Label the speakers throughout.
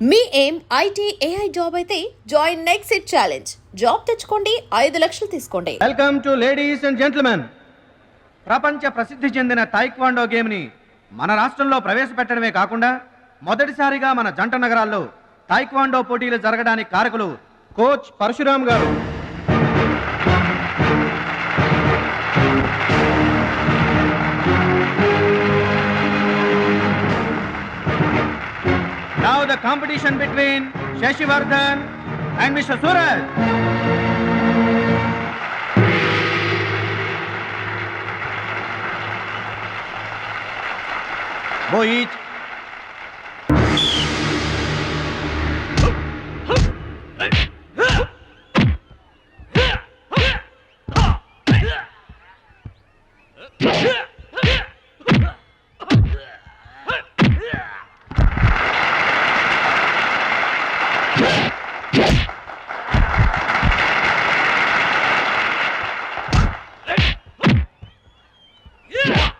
Speaker 1: మీ ఏం IT AI job అయితే join next it challenge. Job తెచ్చుకోండి ఐదు లక్షలు తీసుకోండి.
Speaker 2: Welcome to ladies and gentlemen ప్రపంచ ప్రసిద్ధి చెందిన టైక్వాండో గేమ్ని మన రాష్ట్రంలో ప్రవేశపెట్టడమే కాకుండా మొదటిసారిగా మన జంట నగరాల్లో టైక్వాండో పోటీలు జరగడానికి కారకులు కోచ్ పరశురామ్ గారు. The competition between Shashi Shashivardhan and Mr. Suraj. Go Yeah!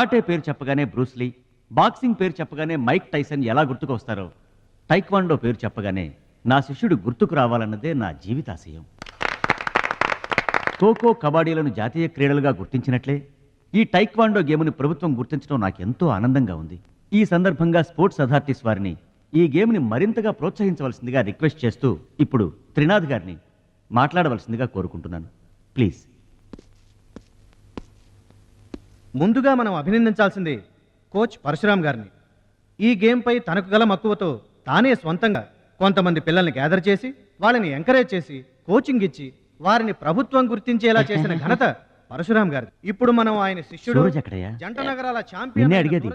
Speaker 3: Karate పేరు చెప్పగానే బ్రూస్లీ బాక్సింగ్ పేరు చెప్పగానే మైక్ టైసన్ ఎలా గుర్తుకొస్తారో టైక్వాండో పేరు చెప్పగానే నా శిష్యుడు గుర్తుకు రావాలన్నదే నా జీవితాశయం. ఖోఖో కబాడీలను జాతీయ క్రీడలుగా గుర్తించినట్లే ఈ టైక్వాండో గేమ్ని ప్రభుత్వం గుర్తించడం నాకెంతో ఆనందంగా ఉంది. ఈ సందర్భంగా స్పోర్ట్స్ అథారిటీస్ వారిని ఈ గేమ్ని మరింతగా ప్రోత్సహించవలసిందిగా రిక్వెస్ట్ చేస్తూ ఇప్పుడు త్రినాథ్ గారిని మాట్లాడవలసిందిగా కోరుకుంటున్నాను. ప్లీజ్.
Speaker 2: ముందుగా మనం అభినందించాల్సింది కోచ్ పరశురామ్ గారిని. ఈ గేమ్పై తనకు గల మక్కువతో తానే స్వంతంగా కొంతమంది పిల్లల్ని గ్యాదర్ చేసి వాళ్ళని ఎంకరేజ్ చేసి కోచింగ్ ఇచ్చి వారిని ప్రభుత్వం గుర్తించేలా చేసిన ఘనత పరశురామ్ గారి ఇప్పుడు మనం ఆయన శిష్యుడు
Speaker 3: సూరజ్ ఎక్కడయ్యా?
Speaker 2: జంట నగరాల ఛాంపియన్
Speaker 3: నిన్నే
Speaker 2: అయిన
Speaker 3: అడిగేది.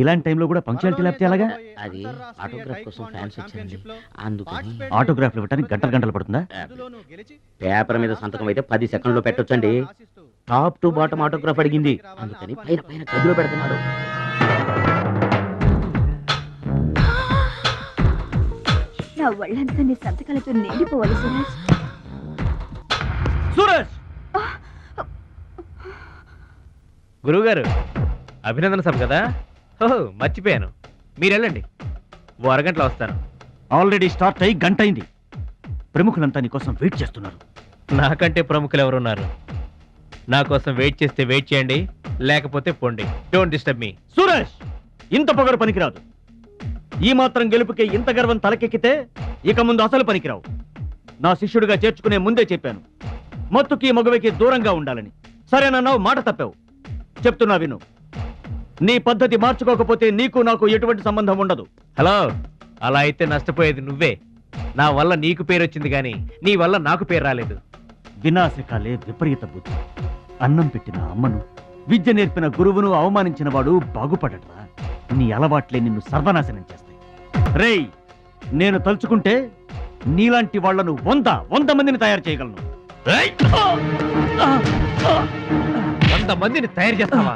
Speaker 3: ఇలాంటి టైంలో కూడా పంక్చువాలిటీ లేకపోతే ఎలాగా?
Speaker 4: అది ఆటోగ్రాఫ్ కోసం ఫ్యాన్స్ వచ్చారండి. అందుకని
Speaker 3: ఆటోగ్రాఫ్లు ఇవ్వడానికి గంటలు గంటలు పడుతుందా?
Speaker 2: అందులోనూ గెలిచి
Speaker 4: పేపర్ మీద సంతకం అయితే పది సెకండ్లో పెట్టొచ్చండి. టాప్ టు బాటమ్ ఆటోగ్రాఫ్ అడిగింది. అందుకని పైన పైన గదిలో పెడుతున్నాడు.
Speaker 5: నా ఒళ్ళంతా నీ సంతకాలతో నిండిపోవాలి సురేష్.
Speaker 3: సూరజ్
Speaker 6: గురువుగారు అభినందన సభ కదా? ఓహో మర్చిపోయాను. మీరు వెళ్ళండి. ఓ అరగంటలో వస్తాను.
Speaker 3: ఆల్రెడీ స్టార్ట్ అయ్యి గంట అయింది ప్రముఖులంతా నీ కోసం వెయిట్ చేస్తున్నారు.
Speaker 6: నాకంటే ప్రముఖులు ఎవరున్నారు నా కోసం వెయిట్ చేస్తే వెయిట్ చేయండి లేకపోతే పొండి. డోంట్ డిస్టర్బ్ మీ
Speaker 3: సూరజ్ ఇంత పొగరు పనికిరాదు. ఈ మాత్రం గెలుపుకి ఇంత గర్వం తలకెక్కితే ఇక ముందు అసలు పనికిరావు. నా శిష్యుడిగా చేర్చుకునే ముందే చెప్పాను. మత్తుకి మగవకి దూరంగా ఉండాలని. సరేనన్నావు మాట తప్పావు. చెప్తున్నా విను. నీ పద్ధతి మార్చుకోకపోతే నీకు నాకు ఎటువంటి సంబంధం ఉండదు.
Speaker 6: హలో అలా అయితే నష్టపోయేది నువ్వే. నా వల్ల నీకు పేరు వచ్చింది కానీ నీ వల్ల నాకు పేరు రాలేదు.
Speaker 3: వినాశకాలే విపరీత బుద్ధి. అన్నం పెట్టిన అమ్మను విద్య నేర్పిన గురువును అవమానించిన వాడు బాగుపడటరా నీ అలవాట్లే నిన్ను సర్వనాశనం చేస్తాయి. రేయ్ నేను తలుచుకుంటే నీలాంటి వాళ్ళను వంద వంద మందిని తయారు చేయగలను. రేయ్!
Speaker 6: వంద మందిని తయారు చేస్తావా!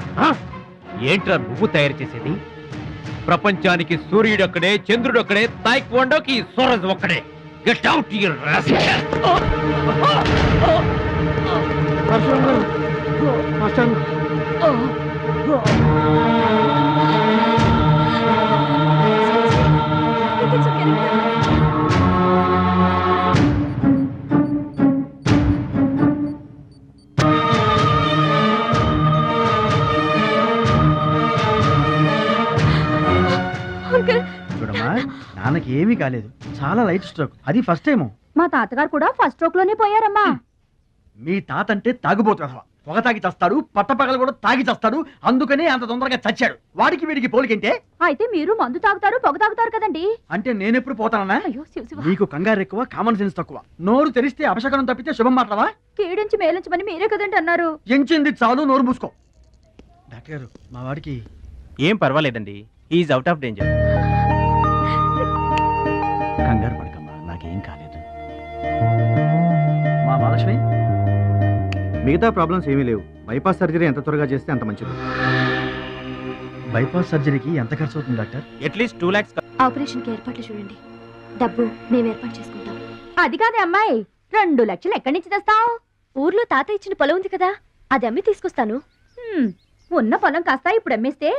Speaker 6: ఏంట్రా నువ్వు తయారు చేసేది? ప్రపంచానికి సూర్యుడు ఒక్కడే చంద్రుడు ఒక్కడే తాయిక్వాండోకి సూరజ్ ఒక్కడే. గెట్ అవుట్ యువర్
Speaker 2: పరశురామ్ గారు మాస్టర్
Speaker 5: అంకుల్.
Speaker 2: చూడమ్మా నాన్నకి ఏమీ కాలేదు. చాలా లైట్ స్ట్రోక్. అది ఫస్ట్ టైము.
Speaker 5: మా తాతగారు కూడా ఫస్ట్ స్ట్రోక్లోనే పోయారమ్మా.
Speaker 7: మీ తాత అంటే తాగుబోతు పొగ తాగి చస్తాడు పట్టపగలు కూడా తాగి చస్తాడు. అందుకనే అంత తొందరగా చచ్చాడు. వాడికి వీడికి పోలికంటే?
Speaker 5: అయితే మీరు మందు తాగుతారు పొగ తాగుతారు కదండి.
Speaker 7: అంటే నేనెప్పుడు పోతానన్నా?
Speaker 5: అయ్యో శివ శివ.
Speaker 7: నీకు కంగారు ఎక్కువ కామన్ సెన్స్ తక్కువ. నోరు తెరిస్తే అపశకనం తప్పితే శుభం మాట్లాడవా?
Speaker 5: కీడించి మేలించమని మీరే కదండి అన్నారు.
Speaker 7: ఎంచింది చాలు నోరు మూసుకో. డాక్టర్ గారు మా వాడికి
Speaker 8: ఏం పర్వాలేదండి. ఈజ్ అవుట్ ఆఫ్ డేంజర్
Speaker 7: కంగారు పడకమ్మా నాకేం కాలేదు. మా మహాలక్ష్మి
Speaker 2: మిగతా ప్రాబ్లమ్స్ ఏమీ లేవు. బైపాస్ సర్జరీ ఎంత త్వరగా చేస్తే అంత మంచిది.
Speaker 7: బైపాస్ సర్జరీకి ఎంత ఖర్చు అవుతుంది డాక్టర్?
Speaker 8: అట్లీస్ట్ టూ ల్యాక్స్
Speaker 5: ఆపరేషన్కి ఏర్పాట్లు చూడండి. డబ్బు మేము ఏర్పాటు చేసుకుంటాం. అది కాదే అమ్మాయి. రెండు లక్షలు ఎక్కడి నుంచి తెస్తావు? ఊర్లో తాత ఇచ్చిన పొలం ఉంది కదా అది అమ్మి తీసుకొస్తాను. ఉన్న పొలం కాస్త ఇప్పుడు అమ్మేస్తే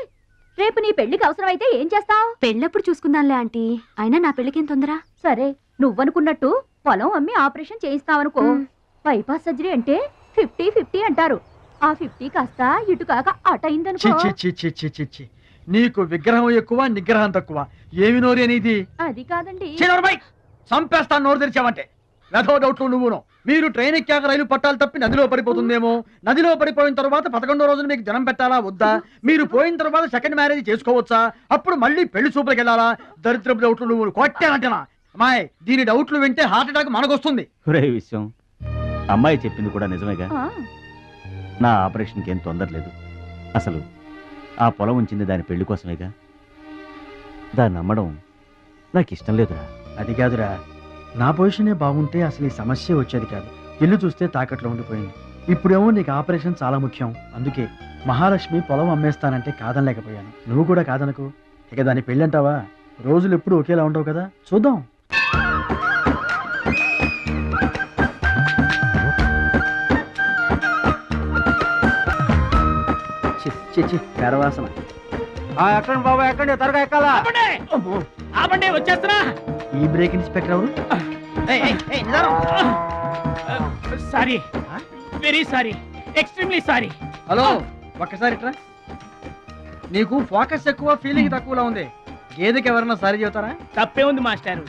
Speaker 5: రేపు నీ పెళ్ళికి అవసరమైతే ఏం చేస్తావు? పెళ్ళప్పుడు చూసుకుందాంలే ఆంటీ. అయినా నా పెళ్ళికేం తొందర? సరే నువ్వనుకున్నట్టు పొలం అమ్మి ఆపరేషన్ చేయిస్తావనుకో. బైపాస్ సర్జరీ అంటే ఫిఫ్టీ ఫిఫ్టీ అంటారు. ఆ ఫిఫ్టీ కాస్త ఇటు కాక అట
Speaker 7: చి
Speaker 5: అయిందనుకో
Speaker 7: చి చి చి చి చి చి నీకు విగ్రహం ఎక్కువ నిగ్రహం తక్కువ. ఏమి నోరు అనేది
Speaker 5: అది కాదండి.
Speaker 7: చంపేస్తాను నోరు తెరిచావంటే. వెధో డౌట్లు నువ్వును. మీరు ట్రైన్ ఎక్కాక రైలు పట్టాలు తప్పి నదిలో పడిపోతుందేమో? నదిలో పడిపోయిన తర్వాత పదకొండో రోజున మీకు జనం పెట్టాలా వద్దా? మీరు పోయిన తర్వాత సెకండ్ మ్యారేజ్ చేసుకోవచ్చా? అప్పుడు మళ్ళీ పెళ్ళి చూపులకు వెళ్ళాలా? దరిద్రపు డౌట్లు నువ్వు కొట్టానంటనా? అమ్మాయి దీని డౌట్లు వింటే హార్ట్ అటాక్ మనకొస్తుంది.
Speaker 3: విషయం అమ్మాయి చెప్పింది కూడా నిజమేగా?
Speaker 5: ఆ.
Speaker 3: నా ఆపరేషన్కి ఏం తొందర లేదు. అసలు ఆ పొలం ఉంచింది దాని పెళ్ళి కోసమేగా? దాన్ని నమ్మడం నాకు ఇష్టం లేదురా.
Speaker 7: అది కాదురా. నా పొజిషనే బాగుంటే అసలు ఈ సమస్య వచ్చేది కాదు. ఇల్లు చూస్తే తాకట్లో ఉండిపోయింది. ఇప్పుడేమో నీకు ఆపరేషన్ చాలా ముఖ్యం. అందుకే మహాలక్ష్మి పొలం అమ్మేస్తానంటే కాదనలేకపోయాను. నువ్వు కూడా కాదనకు. ఇక దాని పెళ్ళంటావా? రోజులు ఎప్పుడు ఒకేలా ఉండవు కదా? చూద్దాం. చి, చి, చి, పెరవాసన
Speaker 2: ఎక్కండి బాబా ఎక్కండి త్వరగా ఎక్కాలా?
Speaker 8: ఆపండి! వచ్చేస్తున్నా.
Speaker 7: ఈ బ్రేక్ ఇన్స్పెక్టర్ ఎవరు?
Speaker 8: Sorry. Very sorry. Extremely sorry.
Speaker 7: Hello ఒక్కసారి ఇట్రా. నీకు ఫోకస్ ఎక్కువ ఫీలింగ్ తక్కువలా ఉంది. గేదెకి ఎవరన్నా సారీ చెబుతారా?
Speaker 8: తప్పే ఉంది మాస్టారు.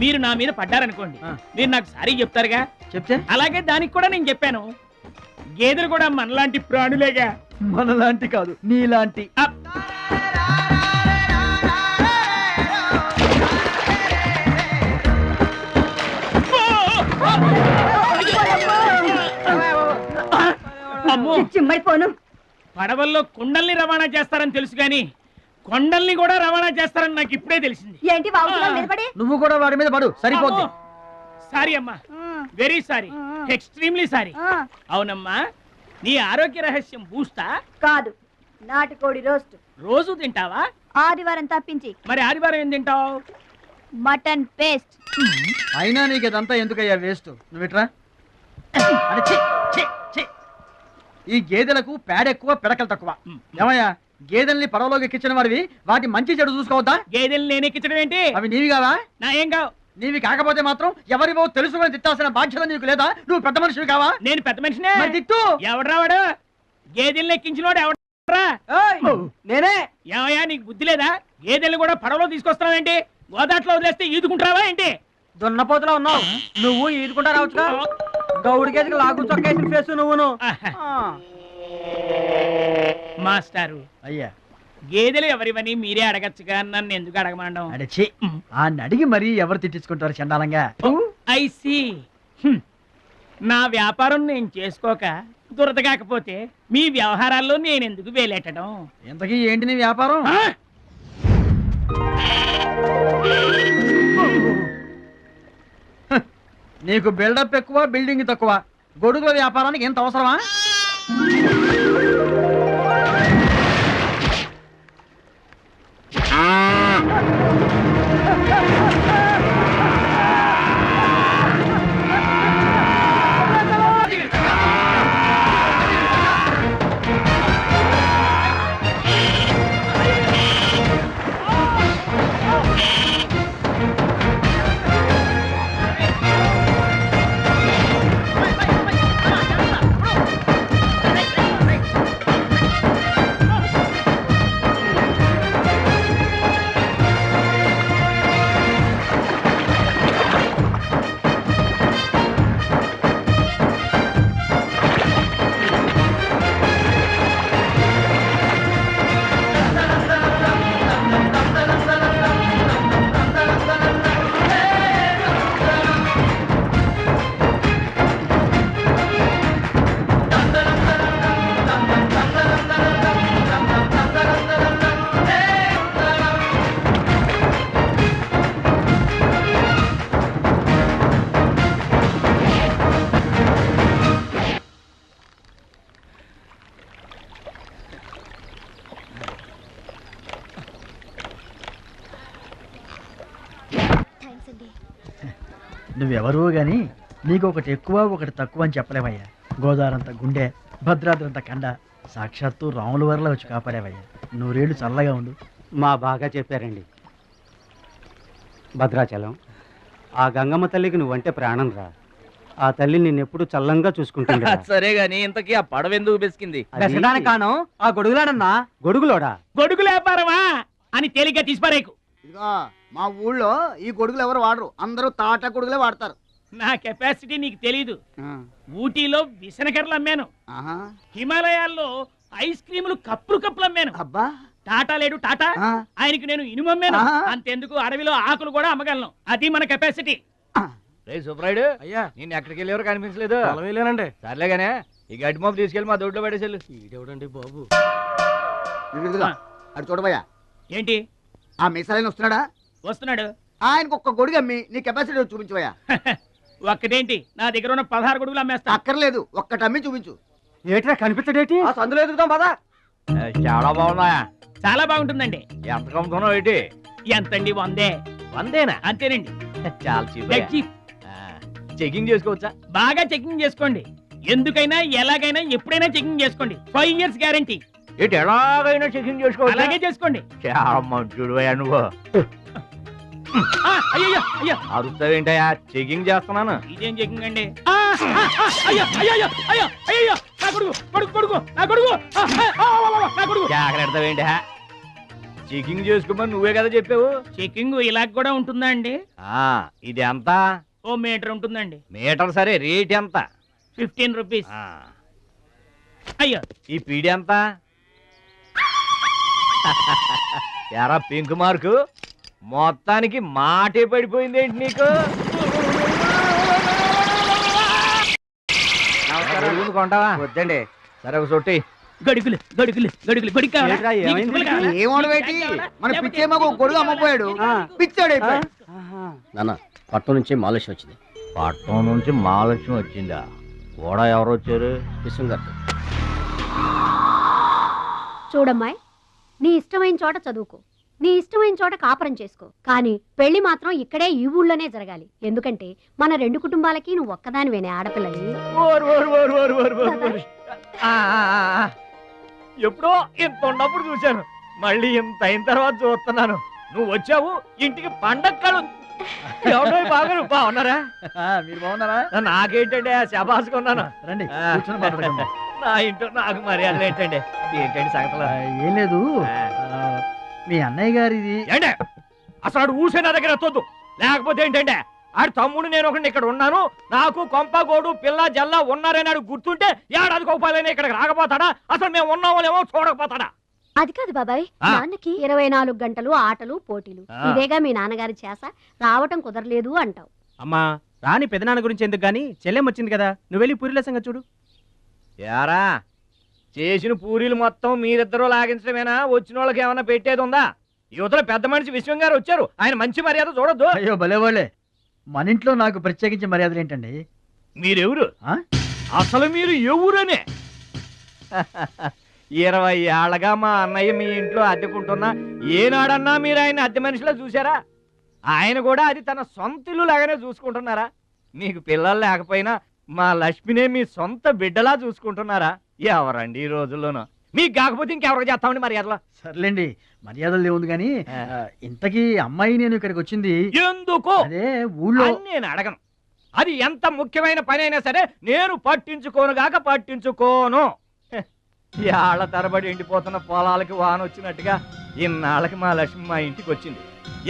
Speaker 8: మీరు నా మీద పడ్డారనుకోండి.
Speaker 7: ఆ.
Speaker 8: మీరు నాకు సారీ చెప్తారుగా?
Speaker 7: చెప్తే?
Speaker 8: అలాగే దానికి కూడా నేను చెప్పాను. గేదెలు కూడా మనలాంటి ప్రాణులేగా.
Speaker 7: మనలాంటి కాదు నీలాంటి.
Speaker 8: అప్. అమ్మో! పడవల్లో కుండల్ని రవాణా చేస్తారని తెలుసు కానీ కొండల్ని కూడా రవాణా చేస్తారని నాకు ఇప్పుడే తెలిసింది.
Speaker 5: ఏంటి నిలబడి?
Speaker 7: నువ్వు కూడా వాడి మీద పడు సరిపోద్ది.
Speaker 8: సారీ అమ్మా. వెరీ సారీ ఎక్స్ట్రీమ్లీ సారీ అవునమ్మా. నీ ఆరోగ్య రహస్యం బూస్తా
Speaker 5: కాదు. నాటుకోడి రోస్ట్.
Speaker 8: రోజు తింటావా?
Speaker 5: ఆదివారం తప్పించి.
Speaker 8: మరి ఆదివారం ఏం తింటావు?
Speaker 5: Mutton paste.
Speaker 7: అయినా నీకు ఇదంతా ఎందుకయ్యా వేస్ట్? నువ్వు ఇట్రా అరే, ఛీ, ఛీ, ఛీ. ఈ గేదెలకు పేడ ఎక్కువ పిడకలు తక్కువ. ఏమయ్యా గేదెల్ని పడవలోకి ఎక్కించిన వాడివి వాటి మంచి చెడు చూసుకోవద్దా?
Speaker 8: గేదెలు నేను ఎక్కించడం ఏంటి?
Speaker 7: అవి నీవి కావా?
Speaker 8: నా ఏం కావు.
Speaker 7: నీవి కాకపోతే మాత్రం ఎవరివో తెలుసుకొని తిట్టాల్సిన బాధ్యత నీకు లేదా? నువ్వు పెద్ద మనిషివి కావా?
Speaker 8: నేను పెద్ద మనిషినే.
Speaker 7: మరి తిట్టు.
Speaker 8: ఎవడ్రా వాడు? గేదెల్ని ఎక్కించినోడు ఎవడ్రా?
Speaker 7: నేనే.
Speaker 8: ఏమయ్యా నీకు బుద్ధి లేదా? గేదెల్ని కూడా పడవలో తీసుకొస్తావేంటి గోదాట్లో వదిలేస్తే ఈదుకుంటావా ఏంటి?
Speaker 7: దున్నపోతులో ఉన్నావు. నువ్వు ఈదుకుంటా రావచ్చుగా? గౌడి గేదెకి లాగు చొక్కేసిన ఫేస్ నువ్వును.
Speaker 8: మాస్టారు.
Speaker 7: అయ్యా.
Speaker 8: గేదెలు ఎవరివని మీరే అడగచ్చుగా నన్ను ఎందుకు అడగమండం?
Speaker 7: అడచి ఆ నడిగి మరీ ఎవరు తిట్టించుకుంటారు చండాలంగా?
Speaker 8: I see. నా వ్యాపారం నేను చేసుకోక దురద కాకపోతే మీ వ్యవహారాల్లో నేను ఎందుకు వేలెట్టడం?
Speaker 7: ఇంతకీ ఏంటి నీ వ్యాపారం? నీకు బిల్డప్ ఎక్కువ బిల్డింగ్ తక్కువ. గొడుగుల వ్యాపారానికి ఎంత అవసరమా? No. నీకు ఒకటి ఎక్కువ ఒకటి తక్కువ అని చెప్పలేవయ్యా. గోదావరంత గుండె భద్రాద్రంత కండ సాక్షాత్తు రాముల వరలో వచ్చి కాపాడేవయ్యా. నూరేళ్ళు చల్లగా ఉండు.
Speaker 4: మా బాగా చెప్పారండి. భద్రాచలం ఆ గంగమ్మ తల్లికి నువ్వంటే ప్రాణం రా. ఆ తల్లి నిన్నెప్పుడు చల్లంగా చూసుకుంటుంది
Speaker 9: సరే గాని ఇంతకీ ఆ పడవ ఎందుకు బెసికింది?
Speaker 4: కాను ఆ గొడుగులాడన్నా? గొడుగులోడా?
Speaker 8: గొడుగు లేపారవా? అని తేలిగ్గా తీసిపారేకు.
Speaker 10: ఇదిగో మా ఊళ్ళో ఈ గొడుగులు ఎవరు వాడరు. అందరూ తాటా గొడుగులే వాడతారు.
Speaker 8: నా కెపాసిటీ నీకు తెలీదు. ఊటీలో విసనకర్రలు అమ్మాను.
Speaker 10: ఆహా.
Speaker 8: హిమాలయాల్లో ఐస్ క్రీములు కప్పులు కప్పులు అమ్మాను.
Speaker 10: అబ్బా.
Speaker 8: టాటా లేడు టాటా. ఆయనకి నేను ఇనుము అమ్మాను. అంతెందుకు అడవిలో ఆకులు కూడా అమ్మగలను. అది మన కెపాసిటీ
Speaker 9: రే సుబ్రాయుడు
Speaker 7: అయ్యా.
Speaker 9: నేను ఎక్కడికి వెళ్ళేవారు కనిపించలేదు.
Speaker 7: వెళ్ళానండి
Speaker 9: సర్లేగానే ఈ గడ్డి మోపు తీసుకెళ్ళి మా దొడ్లో పడేసేళ్ళు.
Speaker 7: ఈడెవడండి బాబు.
Speaker 10: అటు చూడబోయా.
Speaker 8: ఏంటి?
Speaker 10: ఆ మిసాలైన వస్తున్నాడా?
Speaker 8: వస్తున్నాడు.
Speaker 10: ఆయనకు ఒక్క గొడుగు అమ్మి నీ కెపాసిటీ చూపించబోయా.
Speaker 8: ఒక్కటేంటి? నా దగ్గర ఉన్న పదహారు గొడుగులు అమ్మేస్తా.
Speaker 10: అక్కర్లేదు. ఒక్కటి అమ్మి చూపించు.
Speaker 4: ఏట్రా కనిపించడేటి
Speaker 10: ఆ సందులో ఎదుగుతాం పదా.
Speaker 9: చాలా బాగున్నాయా?
Speaker 8: చాలా బాగుంటుందండి.
Speaker 9: ఎంత కమ్ముతున్నావు ఏంటి?
Speaker 8: ఎంతండి? వందే.
Speaker 9: వందేనా?
Speaker 8: అంతేనండి.
Speaker 9: చాలా చీప్. చెకింగ్ చేసుకోవచ్చా?
Speaker 8: బాగా చెకింగ్ చేసుకోండి. ఎందుకైనా ఎలాగైనా ఎప్పుడైనా చెకింగ్ చేసుకోండి. Five years guarantee.
Speaker 9: ఏంటి ఎలాగైనా చెకింగ్ చేసుకోవచ్చా?
Speaker 8: అలాగే చేసుకోండి.
Speaker 9: చాలా మంచుడు నువ్వు.
Speaker 8: ఆ, అయ్యయ్యో అయ్యో.
Speaker 9: అరుస్తావేంటయ్యా? చెకింగ్ చేస్తున్నాను.
Speaker 8: ఇదేం చెకింగ్ అండి? అయ్యో అయ్యో అయ్యో అయ్యో అయ్యో
Speaker 9: జాగ్రత్తవేంటి చెకింగ్ చేసుకోమని నువ్వే కదా చెప్పావు?
Speaker 8: చెకింగ్ ఇలా కూడా ఉంటుందా అండి?
Speaker 9: ఆ ఇది ఎంత?
Speaker 8: ఓ మీటర్ ఉంటుందండి.
Speaker 9: మీటర్ సరే రేట్ ఎంత?
Speaker 8: Fifteen rupees.
Speaker 9: ఆ,
Speaker 8: అయ్యో.
Speaker 9: ఈ పీడి ఎంత? ఎరా పింక్ మార్కు? మొత్తానికి మాటే పడిపోయింది ఏంటి నీకు? కొంటావా?
Speaker 10: వద్దండి.
Speaker 9: సరే ఒక సొట్టి
Speaker 8: గడుగులు గడుగులు గడుగులు గొడుగు కావాలా?
Speaker 4: ఏంట్రా,
Speaker 8: నీకు
Speaker 4: ఏమైంది?
Speaker 8: చుక్కలు కావాలా?
Speaker 10: ఏమోడు పెట్టి? మన పిచ్చేమో గొడుగు అమ్మపోయాడు. పిచ్చాడు అయిపోయాడు.
Speaker 4: నాన్న పట్నం నుంచి మాలేష్ వచ్చింది.
Speaker 9: పట్నం నుంచి మహాలక్ష్మి వచ్చిందా? కూడా ఎవరు వచ్చారు?
Speaker 4: విశ్వం గారితో.
Speaker 5: చూడమ్మాయి నీ ఇష్టమైన చోట చదువుకో. నీ ఇష్టమైన చోట కాపురం చేసుకో. కానీ పెళ్ళి మాత్రం ఇక్కడే ఈ ఊళ్ళోనే జరగాలి. ఎందుకంటే మన రెండు కుటుంబాలకి నువ్వు ఒక్కదానివేనే ఆడపిల్లని.
Speaker 9: ఎప్పుడో ఇంత ఉన్నప్పుడు చూశాను. మళ్ళీ ఇంత అయిన తర్వాత చూస్తున్నాను. నువ్వు వచ్చావు ఇంటికి పండగ కళ ఎవడో బాగా బాగున్నారా?
Speaker 7: మీరు బాగున్నారా?
Speaker 9: నాకేంటండి శబాస్ కొన్నాను
Speaker 7: రండి.
Speaker 9: నా ఇంట్లో నాకు మర్యాదలు ఏంటండి? ఏంటండి సంగతులు?
Speaker 7: ఏం లేదు. మీ అన్నయ్య గారిది.
Speaker 9: ఏంటే? అసలు ఆడు ఊసే నా దగ్గర ఎత్తొద్దు. లేకపోతే ఏంటంటే ఆడు తమ్ముడు నేను ఒకటి ఇక్కడ ఉన్నాను. నాకు కొంప గోడు పిల్ల జల్ల ఉన్నారని ఆడు గుర్తుంటే ఏడాది కోపాలని ఇక్కడికి రాకపోతాడా? అసలు మేము ఉన్నామో లేమో చూడకపోతాడా?
Speaker 5: అది కాదు బాబాయ్
Speaker 9: ఆ.
Speaker 5: నాన్నకి ఇరవై నాలుగు గంటలు ఆటలు పోటీలు.
Speaker 9: ఆ.
Speaker 5: ఇదేగా మీ నాన్నగారి చేస రావటం కుదరలేదు అంటావు.
Speaker 2: అమ్మా రాని పెదనాన్న గురించి ఎందుకు గాని? చెల్లెం వచ్చింది కదా నువ్వు వెళ్ళి పూరిల సంగతి చూడు.
Speaker 9: యారా చేసిన పూరీలు మొత్తం మీరిద్దరూ లాగించడమేనా? వచ్చిన వాళ్ళకి ఏమైనా పెట్టేది ఉందా? యువతల పెద్ద మనిషి విశ్వం గారు వచ్చారు. ఆయన మంచి మర్యాద చూడొద్దు.
Speaker 7: అయ్యో భలే వాళ్ళే మన ఇంట్లో నాకు ప్రత్యేకించి మర్యాదలు ఏంటండి?
Speaker 9: మీరెవరు?
Speaker 7: ఆ?
Speaker 9: అసలు మీరు ఎవరనే ఇరవై ఏళ్ళగా మా అన్నయ్య మీ ఇంట్లో అద్దెకుంటున్నా. ఏనాడన్నా మీరు ఆయన అద్దె మనిషిలా చూసారా ఆయన కూడా అది తన సొంత ఇల్లు లాగానే చూసుకుంటున్నారా? మీకు పిల్లలు లేకపోయినా మా లక్ష్మినే మీ సొంత బిడ్డలా చూసుకుంటున్నారా? ఎవరండి ఈ రోజుల్లోనూ? మీకు కాకపోతే ఇంకెవరికి చేస్తామండి మర్యాదలో?
Speaker 7: సర్లేండి మర్యాదలు లేవుంది కానీ ఇంతకీ అమ్మాయి నేను ఇక్కడికి వచ్చింది.
Speaker 9: ఎందుకు?
Speaker 7: అదే ఊళ్ళో
Speaker 9: నేను అడగను. అది ఎంత ముఖ్యమైన పని అయినా సరే నేను పట్టించుకోను గాక పట్టించుకోను. ఏళ్ళ తరబడి ఎండిపోతున్న పొలాలకి వాన వచ్చినట్టుగా ఇన్నాళ్ళకి మా లక్ష్మి మా ఇంటికి వచ్చింది.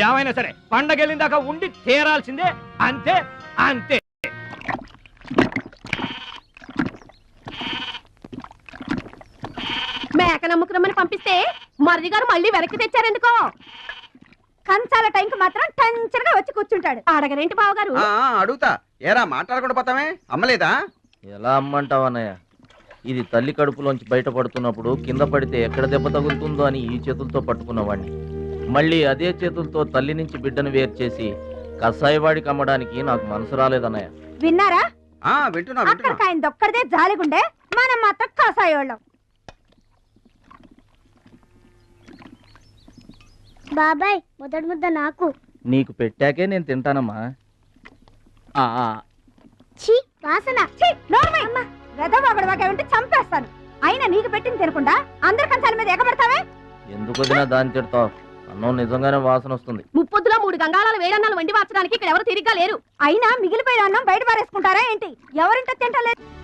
Speaker 9: ఏమైనా సరే పండగ వెళ్ళిన దాకా ఉండి తీరాల్సిందే అంతే అంతే.
Speaker 5: మేక నమ్ముకురమ్మని పంపిస్తే మరిది గారు మళ్ళీ వెనక్కి తెచ్చారెందుకో? కంచాల టైంకి మాత్రం టంచరగా వచ్చి కూర్చుంటాడు. అడగరేంటి బావగారు?
Speaker 10: అడుగుతా. ఏరా మాట్లాడకుండా పోతామే? అమ్మలేదా?
Speaker 11: ఎలా అమ్మంటావు అన్నయ్య? ఇది తల్లి కడుపులోంచి బయటపడుతున్నప్పుడు కింద పడితే ఎక్కడ దెబ్బ తగులుతుందో అని ఈ చేతులతో పట్టుకున్నవాడిని మళ్ళీ అదే చేతులతో తల్లి నుంచి బిడ్డను వేరు చేసి కషాయవాడికి అమ్మడానికి నాకు మనసు రాలేదన్నయ్య
Speaker 5: విన్నారా?
Speaker 10: ఆ వింటున్నా వింటున్నా.
Speaker 5: అక్కడికి ఆయన దొక్కడిదే జాలిగుండే మనం మాత్రం కాసాయోళ్ళం
Speaker 12: బాబాయ్ మొదటి ముద్ద నాకు.
Speaker 11: నీకు పెట్టాకే నేను తింటానమ్మా.
Speaker 12: ఆ, ఆ,
Speaker 13: ఛీ వాసన. వెదవాగడవాకేమంటే చంపేస్తాను. అయినా నీకు పెట్టింది తినకుండా అందరి కంచాల మీద ఎగబడతావే?
Speaker 11: ఎందుకు వదినా దాన్ని తిడతావు? అన్నం నిజంగానే వాసన వస్తుంది.
Speaker 13: ముప్పొద్దులో మూడు గంగాళాల వేడన్నాలు వండి మార్చడానికి ఇక్కడ ఎవరు తిరిగ్గా లేరు. అయినా మిగిలిపోయిన అన్నం బయట పారేసుకుంటారా ఏంటి? ఎవరింట తింటలేదు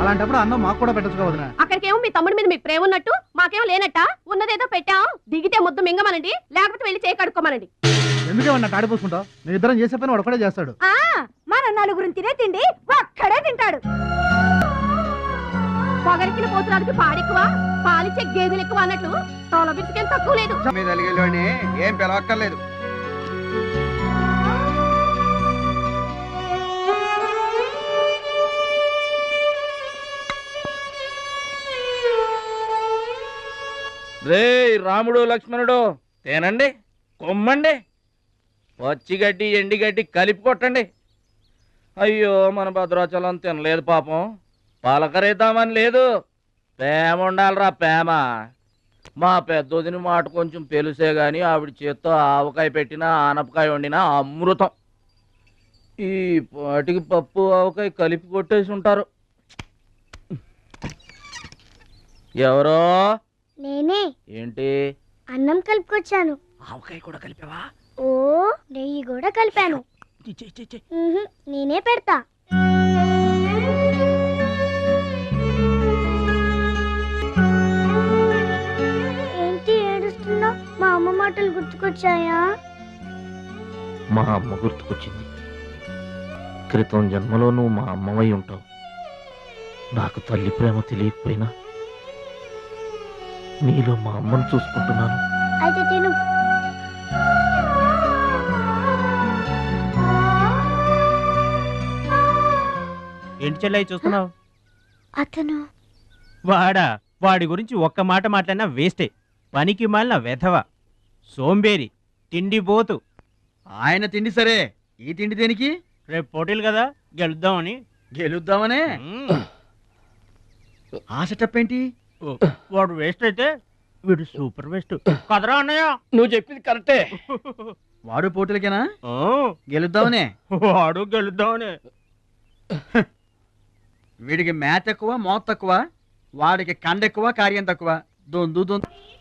Speaker 7: అలాంటప్పుడు అన్నం మాకు కూడా పెట్టచ్చు వదిన.
Speaker 13: అక్కడికేమో మీ తమ్ముడి మీద మీకు ప్రేమ ఉన్నట్టు మాకేమో లేనట్ట? ఉన్నదేదో పెట్టాం. దిగితే ముద్దు మింగమనండి లేకపోతే వెళ్ళి చేయి కడుక్కోమనండి.
Speaker 7: ఎందుకే వాడిని తాడిపోసుకుంటావు నేను ఇద్దరం చేసే పని ఒకడే చేస్తాడు.
Speaker 13: ఆ మన నలుగురిని తినే తిండి ఒక్కడే తింటాడు. పొగరికిన పోతురానికి పాడెక్కువ పాలిచ్చే గేదెలు ఎక్కువ అన్నట్లు తోల తక్కువ లేదు.
Speaker 10: మీద అలిగేలోని ఏం పిలవక్కర్లేదు.
Speaker 11: రే రాముడు లక్ష్మణుడు తేనండి కొమ్మండి. పచ్చిగడ్డి ఎండిగడ్డి కలిపి కొట్టండి. అయ్యో మన భద్రాచలం తినలేదు పాపం. పలకరేద్దామని లేదు. ప్రేమ ఉండాలిరా ప్రేమ. మా పెద్దోదిని మాట కొంచెం పెలుసే గాని ఆవిడ చేత్తో ఆవకాయ పెట్టినా ఆనపకాయ వండినా అమృతం. ఈ పాటికి పప్పు ఆవకాయ కలిపి కొట్టేసి ఉంటారు. ఎవరో
Speaker 13: నేనే.
Speaker 11: ఏంటి?
Speaker 13: అన్నం కలుపుకొచ్చాను.
Speaker 11: ఆవకాయ కూడా కలిపావా?
Speaker 13: ఓ నెయ్యి కూడా కలిపాను. నేనే పెడతా. ఏంటి ఏడుస్తున్నావు? మా అమ్మ మాటలు గుర్తుకొచ్చాయా?
Speaker 11: మా అమ్మ గుర్తుకొచ్చింది. క్రితం జన్మలో నువ్వు మా అమ్మవై ఉంటావు. నాకు తల్లి ప్రేమ తెలియకపోయినా నీలో మా అమ్మను చూసుకుంటున్నాను.
Speaker 13: అయితే తిను.
Speaker 14: ఏంటి చెల్లై చూస్తున్నావు?
Speaker 13: అతను
Speaker 14: వాడా? వాడి గురించి ఒక్క మాట మాట్లాడినా వేస్టే. పనికి మాలిన వెధవ సోంబేరి తిండి పోతు
Speaker 7: ఆయన తిండి సరే. ఈ తిండి దేనికి?
Speaker 14: రేపు పోటీలు కదా గెలుద్దామని.
Speaker 7: గెలుద్దామనే. ఆ సెటప్ ఏంటి
Speaker 14: వాడు వేస్ట్ అయితే వీడు సూపర్ వేస్ట్. కదరా అన్నయ్య?
Speaker 15: నువ్వు చెప్పింది కరెక్టే.
Speaker 7: వాడు పోటీలకేనా? గెలుద్దామనే?
Speaker 14: వాడు గెలుద్దామని.
Speaker 7: వీడికి మ్యాథ్ ఎక్కువ మోత్ తక్కువ వాడికి కండ ఎక్కువ కార్యం తక్కువ. దొందు దొందు.